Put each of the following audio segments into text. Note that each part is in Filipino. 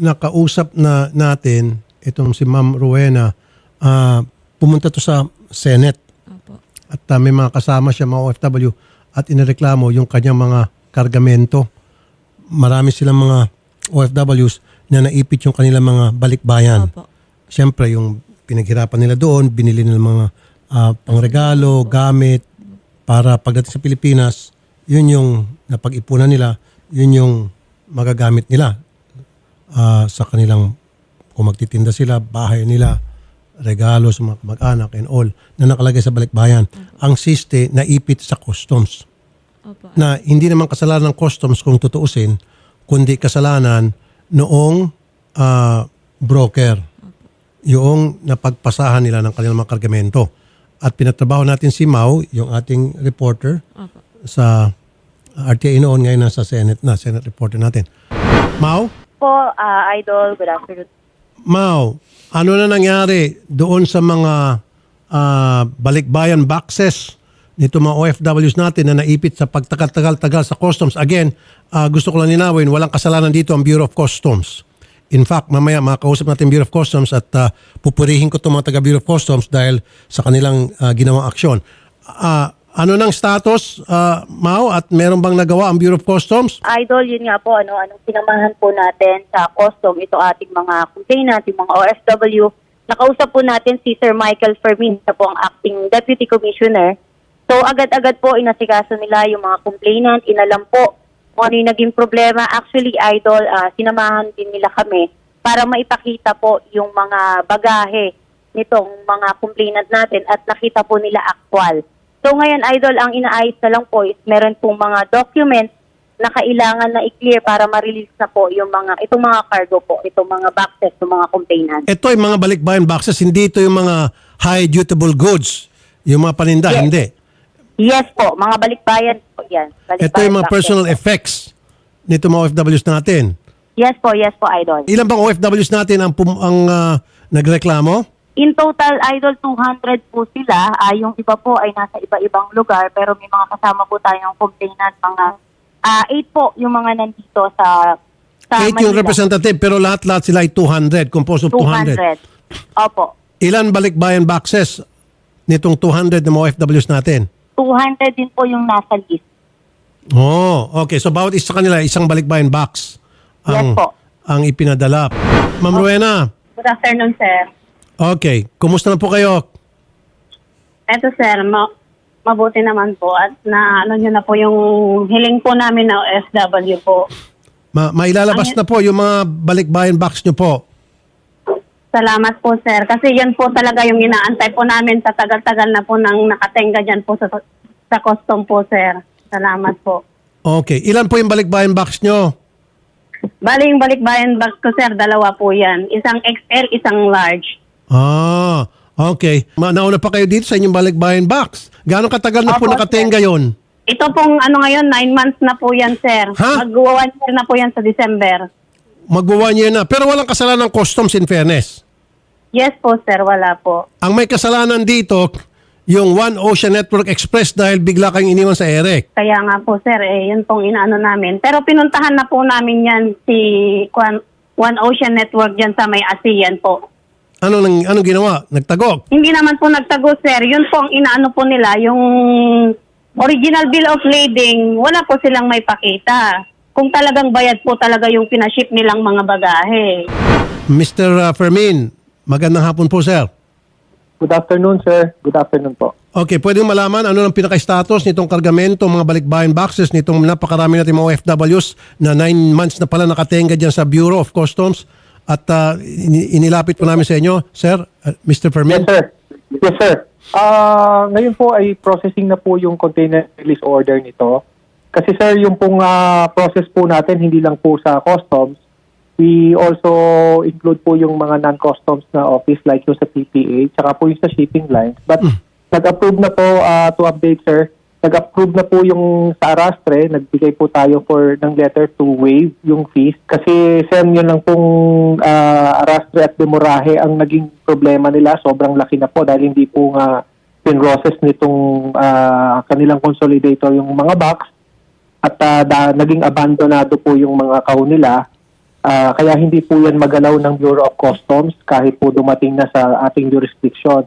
nakausap na natin itong si Ma'am Rowena, ah, pumunta to sa Senate Opo. at ah, may mga kasama siya mga OFW at inireklamo yung kanyang mga kargamento. Marami silang mga OFWs na naipit yung kanilang mga balikbayan. Opo. Siyempre, yung pinaghirapan nila doon, binili nila mga ah, pangregalo, gamit, para pagdating sa Pilipinas, yun yung napag-ipunan nila, yun yung magagamit nila ah, sa kanilang, kung magtitinda sila, bahay nila, regalo sa mga mag-anak and all, na nakalagay sa balikbayan. Ang siste, naipit sa customs Opo. na hindi naman kasalanan ng customs kung tutuusin, kundi kasalanan noong ah, broker. Yung napagpasahan nila ng kanilang mga kargamento. At pinatrabaho natin si Mau, yung ating reporter Opo. sa RTI noon, ngayon nasa Senate na, Senate reporter natin. Mau? Po, ah, Idol. Good afternoon. Mau, ano na nangyari doon sa mga ah, balikbayan boxes nito mga OFWs natin na naipit sa pagtagal-tagal-tagal sa customs? Again, ah, gusto ko lang ninawin, walang kasalanan dito ang Bureau of Customs. In fact, mamaya makakausap natin Bureau of Customs at ah, pupurihin ko itong mga taga Bureau of Customs dahil sa kanilang ah, ginawang aksyon. Ah, ano ng status, ah, Mau, at meron bang nagawa ang Bureau of Customs? Idol, yun nga po, ano, anong sinamahan po natin sa custom, ito ating mga complainant, yung mga OFW. Nakausap po natin si Sir Michael Fermin, na po ang acting deputy commissioner. So, agad-agad po inasikaso nila yung mga complainant, inalam po kung ano yung naging problema. Actually, Idol, ah, sinamahan din nila kami para maipakita po yung mga bagahe nitong mga complainant natin at nakita po nila actual. So ngayon, Idol, ang inaayos na lang po is meron pong mga documents na kailangan na i-clear para ma-release na po yung mga, itong mga cargo po, itong mga boxes, itong mga complainant. Ito yung mga balikbayan boxes, hindi ito yung mga high dutable goods. Yung mga paninda, Yes. hindi. Yes po, mga balikbayan po yan. Balikbayan Ito yung mga boxes personal effects nito mga OFWs natin. Yes po, yes po, Idol. Ilan bang OFWs natin ang, pum- ang ah, nagreklamo? In total, Idol, 200 po sila. Ah, yung iba po ay nasa iba-ibang lugar, pero may mga kasama po tayong complainant, mga ah 8 po yung mga nandito sa sa Eight yung Manila. representative pero lahat-lahat sila ay 200, composed of 200. 200. Opo. Ilan balikbayan boxes nitong 200 na mga OFWs natin? 200 din po yung nasa list. Oh, okay. So bawat isa kanila isang balikbayan box ang Yes po. ang ipinadala. Ma'am Rowena, Good afternoon, sir. Okay. Kumusta na po kayo? Eto, sir, ma- mabuti naman po at na ano nyo na po yung hiling po namin na OFW po. Ma mailalabas na po yung mga balikbayan box nyo po. Salamat po, sir. Kasi yan po talaga yung inaantay po namin sa tagal-tagal na po nang nakatenga dyan po sa, sa custom po, sir. Salamat po. Okay. Ilan po yung balikbayan box nyo? Bali yung balikbayan bag ko, sir, dalawa po yan. Isang XL, isang large. Ah, okay. Ma nauna pa kayo dito sa inyong balikbayan box. Gaano katagal na po Opo, nakatenga yon? Ito pong ano ngayon, nine months na po yan, sir. Ha? Mag-one year na po yan sa December. Magwa one year na. Pero walang kasalanan ng customs in fairness. Yes po, sir. Wala po. Ang may kasalanan dito, yung One Ocean Network Express dahil bigla kayong iniwan sa Eric. Kaya nga po sir, eh, yun pong inaano namin. Pero pinuntahan na po namin yan si Kwan- One Ocean Network dyan sa may ASEAN po. Ano nang anong ginawa? Nagtagok. Hindi naman po nagtago sir, yun po ang inaano po nila, yung original bill of lading, wala po silang may pakita. Kung talagang bayad po talaga yung pinaship nilang mga bagahe. Mr. uh, Fermin, magandang hapon po, sir. Good afternoon, sir. Good afternoon po. Okay, pwede mo malaman ano ang pinaka-status nitong kargamento, mga balikbayan boxes, nitong napakarami natin mga OFWs na 9 months na pala nakatenga dyan sa Bureau of Customs at uh, ini- inilapit po namin sa inyo, sir, uh, Mr. Yes, Fermin. sir. Yes, sir. Ah, ngayon po ay processing na po yung container release order nito. Kasi sir, yung pong ah, process po natin hindi lang po sa customs. We also include po yung mga non-customs na office like yung sa PPA, tsaka po yung sa shipping lines. But nag-approve na po ah, to update, sir. Nag-approve na po yung sa Arastre, nagbigay po tayo for ng letter to waive yung fees. Kasi sir, yun lang pong ah, Arastre at Demorahe ang naging problema nila. Sobrang laki na po dahil hindi po nga pinrocess nitong ah, kanilang consolidator yung mga box at ah, da- naging abandonado po yung mga kahon nila. Ah, kaya hindi po yan magalaw ng Bureau of Customs kahit po dumating na sa ating jurisdiction.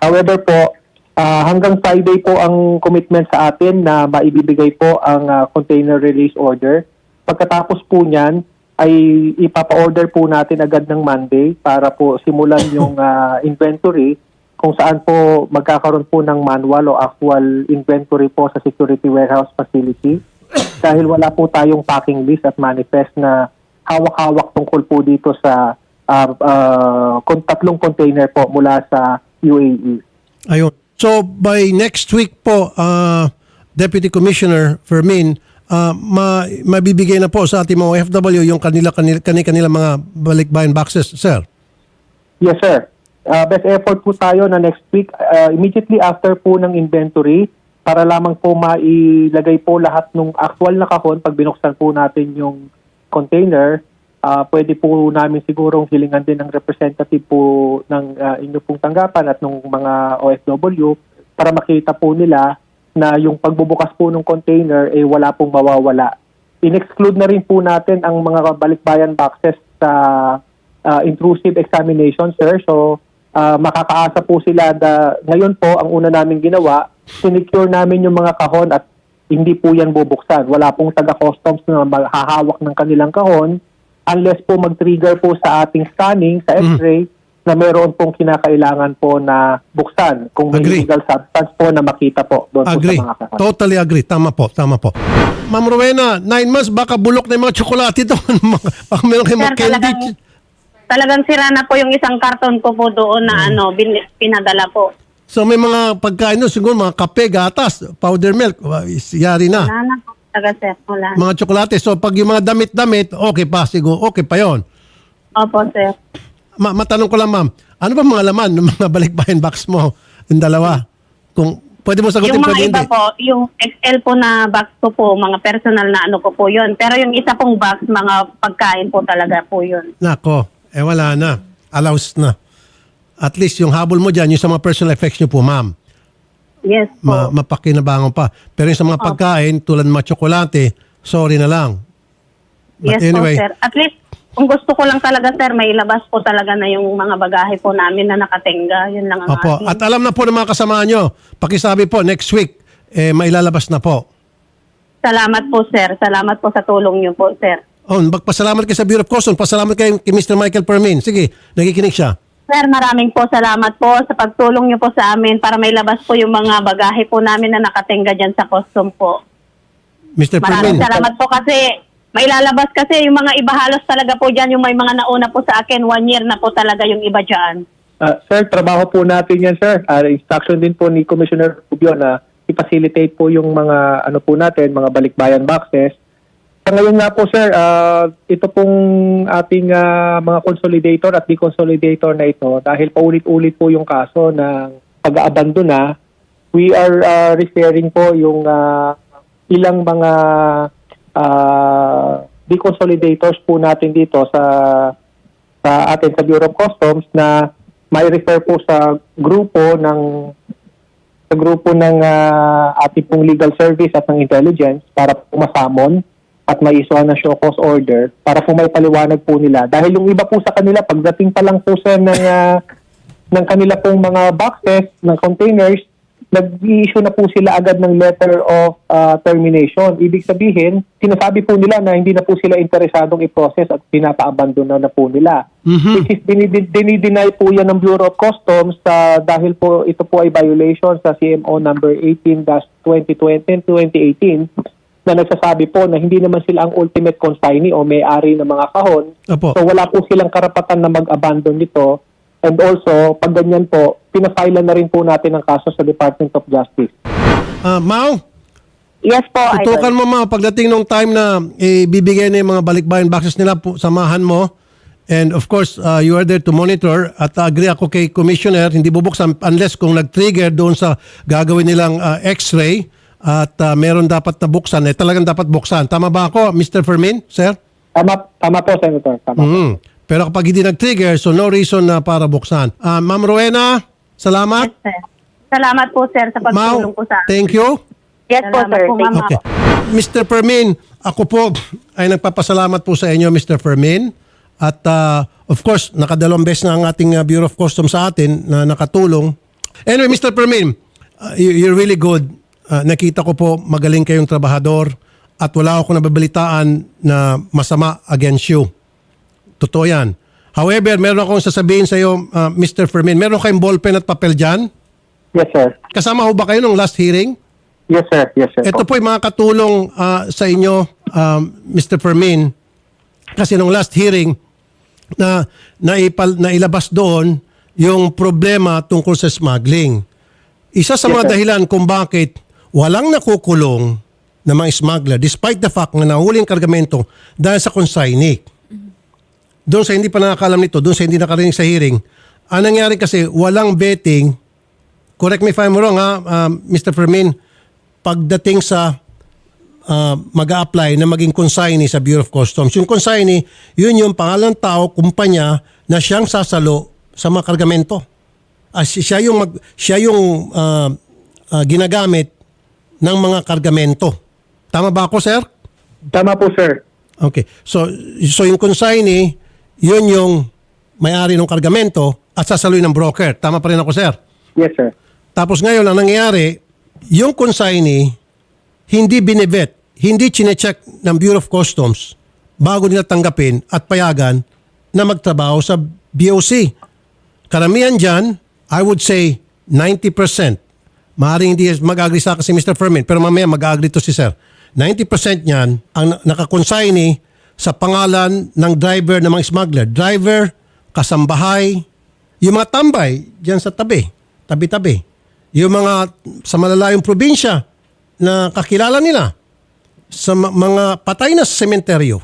However po, ah, hanggang Friday po ang commitment sa atin na maibibigay po ang ah, container release order. Pagkatapos po niyan, ay ipapa-order po natin agad ng Monday para po simulan yung ah, inventory kung saan po magkakaroon po ng manual o actual inventory po sa security warehouse facility dahil wala po tayong packing list at manifest na hawak-hawak tungkol po dito sa ah, kon- tatlong container po mula sa UAE. Ayun. So by next week po, uh, Deputy Commissioner Fermin, uh, ma mabibigay na po sa ating mga OFW yung kanila kanila kanila mga balikbayan boxes, sir. Yes, sir. Uh, best effort po tayo na next week, uh, immediately after po ng inventory, para lamang po mailagay po lahat ng actual na kahon pag binuksan po natin yung container, uh, pwede po namin sigurong hilingan din ng representative po ng uh, inyo pong tanggapan at ng mga OFW para makita po nila na yung pagbubukas po ng container eh wala pong mawawala. In-exclude na rin po natin ang mga balikbayan boxes sa uh, intrusive examination, sir. So, uh, makakaasa po sila. Da, ngayon po, ang una namin ginawa, sinecure namin yung mga kahon at hindi po yan bubuksan. Wala pong taga-customs na maghahawak ng kanilang kahon unless po mag-trigger po sa ating scanning, sa x-ray, na meron pong kinakailangan po na buksan kung may Agree. illegal substance po na makita po doon Agree. po sa mga kahon. Totally agree. Tama po, tama po. Ma'am Rowena, nine months, baka bulok na yung mga tsokolate doon. baka meron kayong Sir, mga candy. talagang, talagang sira na po yung isang karton ko po doon na ano, bin, pinadala po. So may mga pagkain doon, siguro mga kape, gatas, powder milk, yari na. Wala na po talaga, sir. Wala. Mga tsokolate. So pag yung mga damit-damit, okay pa, siguro, okay pa yon. Opo, sir. Ma matanong ko lang, ma'am, ano ba mga laman ng mga balikbayan box mo? Yung dalawa. Kung pwede mo sagutin, Yung mga pwede iba hindi. po, yung XL po na box ko po, mga personal na ano ko po yun. Pero yung isa pong box, mga pagkain po talaga po yun. Nako, eh wala na. Allows na. At least yung habol mo dyan, yung sa mga personal effects nyo po, ma'am, Yes po. ma mapakinabangon pa. Pero yung sa mga pagkain, tulad ng mga tsokolate, sorry na lang. But yes anyway, po, sir. At least, kung gusto ko lang talaga, sir, may ilabas po talaga na yung mga bagahe po namin na nakatenga. Yun lang ang Opo. aking- At alam na po ng mga kasama nyo, pakisabi po, next week, eh, mailalabas na po. Salamat po, sir. Salamat po sa tulong niyo po, sir. Oh, magpasalamat kayo sa Bureau of Customs. Pasalamat kayo kay Mr. Michael Permin. Sige, nakikinig siya. Sir, maraming po salamat po sa pagtulong niyo po sa amin para may labas po yung mga bagahe po namin na nakatenga dyan sa custom po. Mr. Maraming Permin. salamat po kasi may lalabas kasi yung mga iba halos talaga po dyan, yung may mga nauna po sa akin, one year na po talaga yung iba dyan. Ah, sir, trabaho po natin yan, sir. Ah, instruction din po ni Commissioner Rubio na i-facilitate po yung mga ano po natin, mga balikbayan boxes. Ngayon nga po, sir, ah, ito pong ating ah, mga consolidator at deconsolidator na ito, dahil paulit-ulit po yung kaso ng pag-aabandona, we are ah, referring po yung ah, ilang mga ah, deconsolidators po natin dito sa sa atin sa Bureau of Customs na may refer po sa grupo ng sa grupo ng ah, ating pong legal service at ng intelligence para po masamon at may isuhan ng show cause order para po may paliwanag po nila. Dahil yung iba po sa kanila, pagdating pa lang po sa ng, ah, ng kanila pong mga boxes, ng containers, nag-issue na po sila agad ng letter of ah, termination. Ibig sabihin, sinasabi po nila na hindi na po sila interesadong i-process at pinapa-abandona na po nila. Mhm. Which is dinid- dinideny po yan ng Bureau of Customs sa dahil po ito po ay violation sa CMO number 18-2020-2018 na nagsasabi po na hindi naman sila ang ultimate consignee o may-ari ng mga kahon. Opo. So wala po silang karapatan na mag-abandon nito. And also, pag ganyan po, pinafile na rin po natin ang kaso sa Department of Justice. Ah, Mau, Yes po, tutukan Idol. mo ma pagdating nung time na ibibigay na yung mga balikbayan boxes nila, pu- samahan mo. And of course, uh, you are there to monitor at agree ako kay Commissioner, hindi bubuksan unless kung nag-trigger doon sa gagawin nilang uh, x-ray at uh, meron dapat na buksan, eh talagang dapat buksan. Tama ba ako, Mr. Fermin, sir? Tama, tama po, Senator. Tama. Mhm. Pero kapag hindi nag-trigger, so no reason na para buksan. Ah, Ma'am Rowena, salamat. Yes, sir. Salamat po, sir, sa pagtulong po sa amin. thank you. Yes po, sir. po, Thank ma'am. Okay. Mr. Permin, ako po ay nagpapasalamat po sa inyo, Mr. Fermin. At uh, of course, nakadalawang beses na ang ating uh, Bureau of Customs sa atin na nakatulong. Anyway, Mr. Fermin, uh, you- you're really good. Uh, nakita ko po magaling kayong trabahador at wala akong nababalitaan na masama against you. Totoo yan. However, meron akong sasabihin sa iyo, uh, Mr. Fermin. Meron kayong ballpen at papel dyan? Yes, sir. Kasama ho ba kayo nung last hearing? Yes, sir. Yes, sir. Ito po yung mga katulong ah, sa inyo, um, Mr. Fermin. Kasi nung last hearing, na naipal, nailabas doon yung problema tungkol sa smuggling. Isa sa Yes, mga sir. dahilan kung bakit walang nakukulong na mga smuggler despite the fact na nahuli ang kargamento dahil sa consignee. Doon sa hindi pa nakakalam nito, doon sa hindi nakarinig sa hearing, ang nangyari kasi walang betting, correct me if I'm wrong ha, um, Mr. Fermin, pagdating sa uh, mag apply na maging consignee sa Bureau of Customs. Yung consignee, yun yung pangalan ng tao, kumpanya na siyang sasalo sa mga kargamento. Si- siya yung, mag, siya yung uh, uh, ginagamit ng mga kargamento. Tama ba ako, sir? Tama po, sir. Okay. So, so yung consignee, yun yung may-ari ng kargamento at sasaloy ng broker. Tama pa rin ako, sir? Yes, sir. Tapos ngayon, ang nangyayari, yung consignee, hindi binibet, hindi chinecheck ng Bureau of Customs bago nila tanggapin at payagan na magtrabaho sa BOC. Karamihan dyan, I would say 90%. Maaaring hindi mag-agree sa akin si Mr. Fermin, pero mamaya mag-agree to si Sir. 90% niyan ang na- nakakonsignee sa pangalan ng driver ng mga smuggler. Driver, kasambahay, yung mga tambay dyan sa tabi, tabi-tabi. Yung mga sa malalayong probinsya na kakilala nila sa mga patay na sa sementeryo.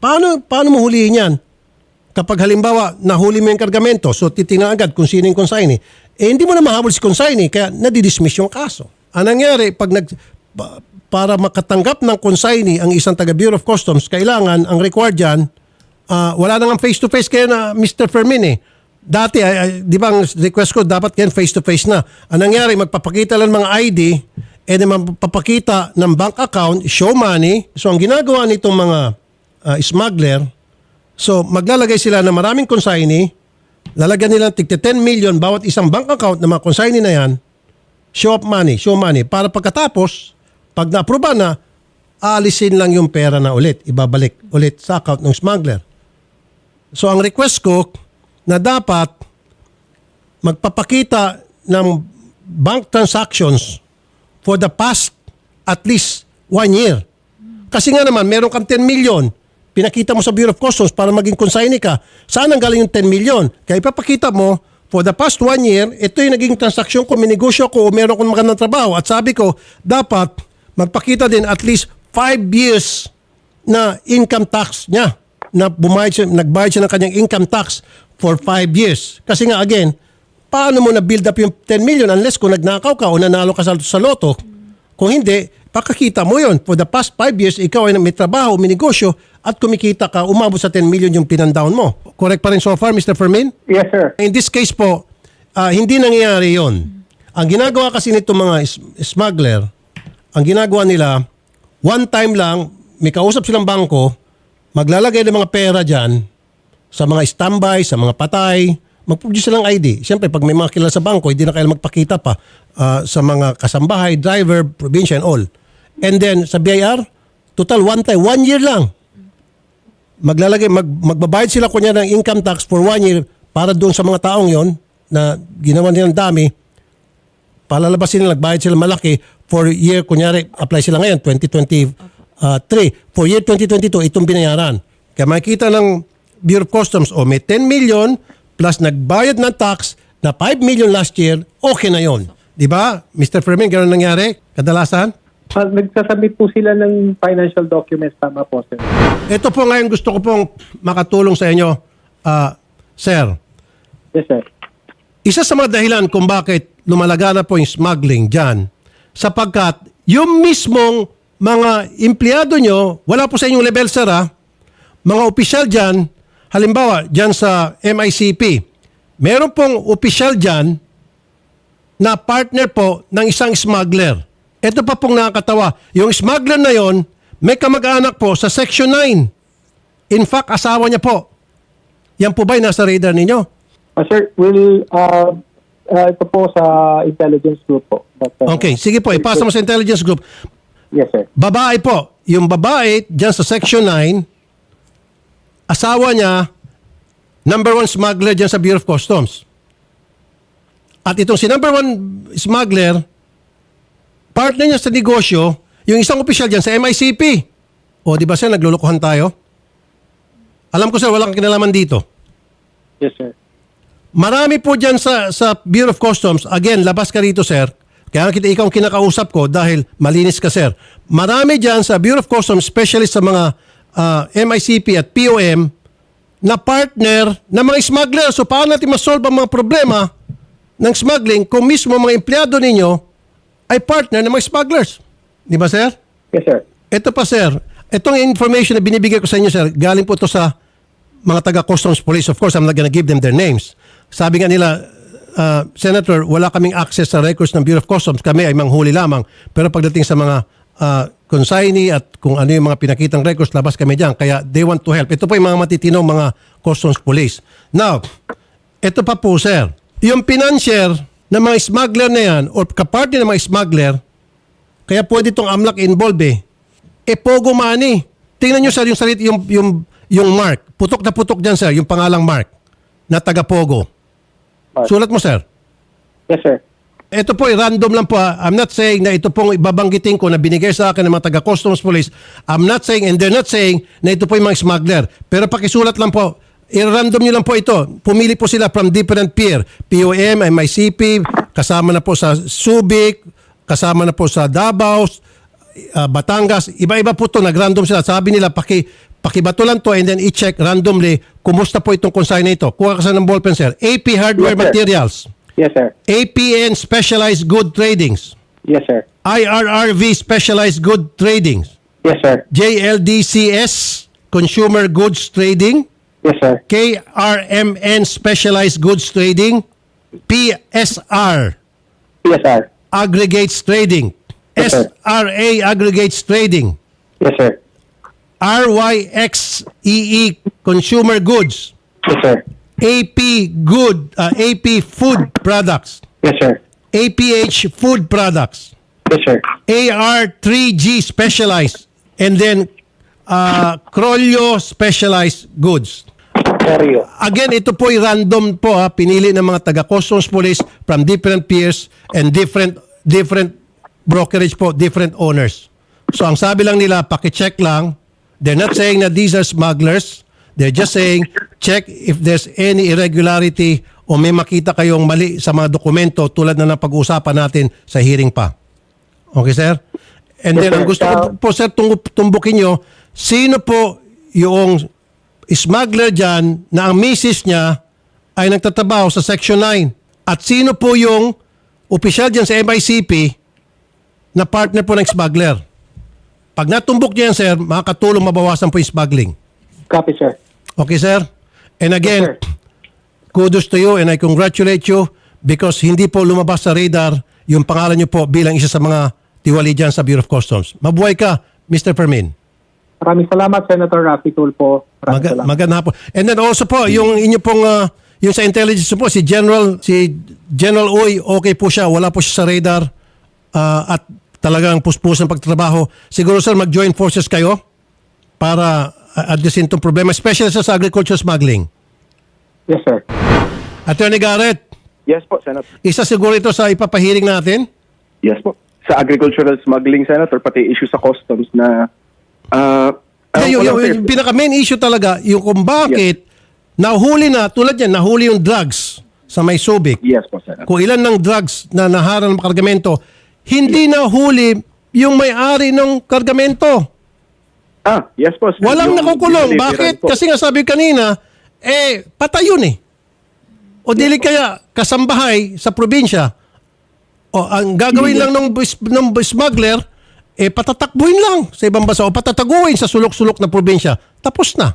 Paano, paano mo hulihin yan? Kapag halimbawa, nahuli mo yung kargamento, so titingnan agad kung sino yung consignee, eh hindi mo na mahabol si consignee, kaya nadidismiss yung kaso. Ang nangyari, pag nag, pa- para makatanggap ng consignee ang isang taga Bureau of Customs, kailangan, ang required dyan, ah, wala nang face-to-face kayo na Mr. Fermin eh. Dati, ay, ay, di ba ang request ko, dapat kayo face-to-face na. Ang nangyari, magpapakita lang mga ID, and then magpapakita ng bank account, show money. So ang ginagawa nitong mga ah, smuggler, So, maglalagay sila ng maraming consignee, lalagyan nila tigte 10 million bawat isang bank account ng mga consignee na yan, show up money, show money, para pagkatapos, pag na-approve na, aalisin lang yung pera na ulit, ibabalik ulit sa account ng smuggler. So, ang request ko, na dapat magpapakita ng bank transactions for the past at least one year. Kasi nga naman, meron kang 10 million, pinakita mo sa Bureau of Customs para maging consignee ka. Saan ang galing yung 10 million? Kaya ipapakita mo, for the past one year, ito yung naging transaksyon ko, minegosyo ko, meron kong magandang trabaho. At sabi ko, dapat magpakita din at least 5 years na income tax niya na bumayad siya, nagbayad siya ng kanyang income tax for 5 years. Kasi nga again, paano mo na build up yung 10 million unless kung nagnakaw ka o nanalo ka sa, sa loto? Kung hindi, pakakita mo yon For the past 5 years, ikaw ay may trabaho, may negosyo, at kumikita ka, umabot sa 10 million yung pinandown mo. Correct pa rin so far, Mr. Fermin? Yes, sir. In this case po, ah, hindi nangyayari yon. Ang ginagawa kasi nito mga smuggler, ang ginagawa nila, one time lang, may kausap silang bangko, maglalagay ng mga pera dyan sa mga standby, sa mga patay, mag-produce silang ID. Siyempre, pag may mga kilala sa bangko, hindi na kailangan magpakita pa ah, sa mga kasambahay, driver, probinsya, and all. And then, sa BIR, total one time, one year lang. Maglalagay mag, magbabayad sila kunya ng income tax for one year para doon sa mga taong yon na ginawa nilang dami. Palalabasin nila nagbayad sila malaki for year kunyari apply sila ngayon 2023 for year 2022 itong binayaran. Kaya makikita ng Bureau of Customs o may 10 million plus nagbayad ng tax na 5 million last year okay na yon. Di ba Mr. Fermin ganoon nangyari kadalasan Ah, nagsasubmit po sila ng financial documents. Tama po, sir. ito po ngayon gusto ko pong makatulong sa inyo ah, sir Yes, sir. isa sa mga dahilan kung bakit lumalaga na po yung smuggling dyan, sapagkat yung mismong mga empleyado nyo, wala po sa inyong level sir ha, mga opisyal dyan, halimbawa dyan sa MICP, meron pong opisyal dyan na partner po ng isang smuggler. Ito pa pong nakakatawa. Yung smuggler na yon, may kamag-anak po sa Section 9. In fact, asawa niya po. Yan po ba'y nasa radar ninyo? Ah, sir, will uh, uh, ito po sa intelligence group po. But, uh, Okay, sige po, ipasa mo sa intelligence group. Yes, sir. Babae po. Yung babae dyan sa Section 9, asawa niya, number one smuggler dyan sa Bureau of Customs. At itong si number one smuggler, partner niya sa negosyo, yung isang opisyal dyan sa MICP. O, di ba sir, naglulukuhan tayo? Alam ko sir, walang kinalaman dito. Yes, sir. Marami po dyan sa, sa Bureau of Customs. Again, labas ka rito, sir. Kaya kita ikaw ang kinakausap ko dahil malinis ka, sir. Marami dyan sa Bureau of Customs, especially sa mga ah, MICP at POM, na partner ng mga smuggler. So, paano natin masolve ang mga problema ng smuggling kung mismo mga empleyado ninyo ay partner ng mga smugglers? Di ba, sir? Yes, sir. Ito pa sir, itong information na binibigay ko sa inyo sir, galing po ito sa mga taga Customs Police. Of course, I'm not gonna give them their names. Sabi nga nila, uh, Senator, wala kaming access sa records ng Bureau of Customs. Kami ay manghuli lamang. Pero pagdating sa mga uh, consignee at kung ano yung mga pinakitang records, labas kami dyan. Kaya they want to help. Ito po yung mga matitinong mga Customs Police. Now, ito pa po sir, yung financier ng mga smuggler na yan or kapartner ng mga smuggler, kaya pwede itong AMLAC involved eh. E Pogo Money. Tingnan nyo sir yung salit, yung, yung, yung mark. Putok na putok dyan sir, yung pangalang mark na taga Pogo. Sulat mo sir. Yes, sir. Ito po, eh, random lang po. ha. I'm not saying na ito pong ibabanggitin ko na binigay sa akin ng mga taga-customs police. I'm not saying and they're not saying na ito po yung mga smuggler. Pero pakisulat lang po. I-random nyo lang po ito. Pumili po sila from different peer. POM, MICP, kasama na po sa Subic, kasama na po sa Davao, uh, Batangas. Iba-iba po to Nag-random sila. Sabi nila, paki, pakibato lang to and then i-check randomly kumusta po itong consignment ito. Kuha ka sa ng ballpen, sir. AP Hardware Yes, sir. Materials. Yes, sir. APN Specialized Good Tradings, Yes, sir. IRRV Specialized Good Tradings, Yes, sir. JLDCS Consumer Goods Trading, Yes, sir. KRMN Specialized Goods Trading, PSR Yes, sir. Aggregates Trading, Yes, sir. SRA Aggregates Trading, Yes, sir. RYXEE E Consumer Goods, Yes, sir. AP Good, uh, AP Food Products, Yes, sir. APH Food Products, Yes, sir. AR3G Specialized, and then uh, Crollo Specialized Goods. Oreo. Again, ito po ay random po ha, pinili ng mga taga Customs Police from different peers and different different brokerage po, different owners. So ang sabi lang nila, paki-check lang. They're not saying that these are smugglers. They're just saying, check if there's any irregularity o may makita kayong mali sa mga dokumento tulad na ng pag-uusapan natin sa hearing pa. Okay, sir? And then, ang gusto ko Uh, po, sir, tumbukin nyo, sino po yung smuggler dyan na ang misis niya ay nagtatrabaho sa Section 9? At sino po yung opisyal dyan sa MICP na partner po ng smuggler? Pag natumbok niya yan, sir, makakatulong mabawasan po yung smuggling. Copy, sir. Okay, sir? And again, Yes, sir. kudos to you and I congratulate you because hindi po lumabas sa radar yung pangalan niyo po bilang isa sa mga tiwali dyan sa Bureau of Customs. Mabuhay ka, Mr. Permin. Maraming salamat, Senator Rafi Tulfo. Maga- salamat. maganda po. And then also po, yung inyo pong, ah, yung sa intelligence po, si General, si General Uy, okay po siya, wala po siya sa radar ah, at talagang puspusan pagtatrabaho. Siguro sir, mag-join forces kayo para ah, addressin itong problema, especially sa, sa agriculture smuggling. Yes, sir. Attorney Garrett, Yes po, Senator. isa siguro ito sa ipapahiring natin. Yes po. Sa agricultural smuggling, Senator, pati issue sa customs na... Uh, yung, yung, yung pinaka main issue talaga, yung kung bakit nahuli na, tulad yan, nahuli yung drugs sa may Subic. Yes po, Senator. kung ilan ng drugs na naharang ng kargamento, hindi nahuli yung may-ari ng kargamento. Ah, yes po. sir. Walang Yung nakukulong. deliveran Bakit? po. Kasi nga sabi kanina, eh, patay yun eh. O dili kaya kasambahay sa probinsya. O ang gagawin lang ng, bus- ng smuggler, eh patatakbuhin lang sa ibang bansa o patataguin sa sulok-sulok na probinsya. Tapos na.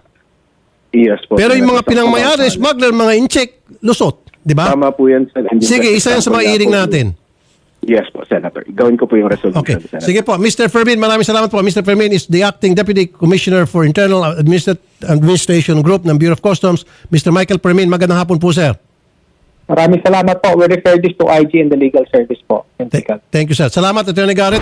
Yes po. Pero yung mga pinangmayari, smuggler, mga incheck, lusot. Di ba? Tama po yan, sir. Hindi Sige, isa yan sa mga hearing natin. Yes po, Senator. Gawin ko po yung resolution, Okay. Senator. Sige po. Mr. Fermin, maraming salamat po. Mr. Fermin is the Acting Deputy Commissioner for Internal Administrat- Administration Group ng Bureau of Customs. Mr. Michael Fermin, magandang hapon po, sir. Maraming salamat po. We refer this to IG and the legal service po. Th- Thank you, sir. Salamat, Attorney Garrett.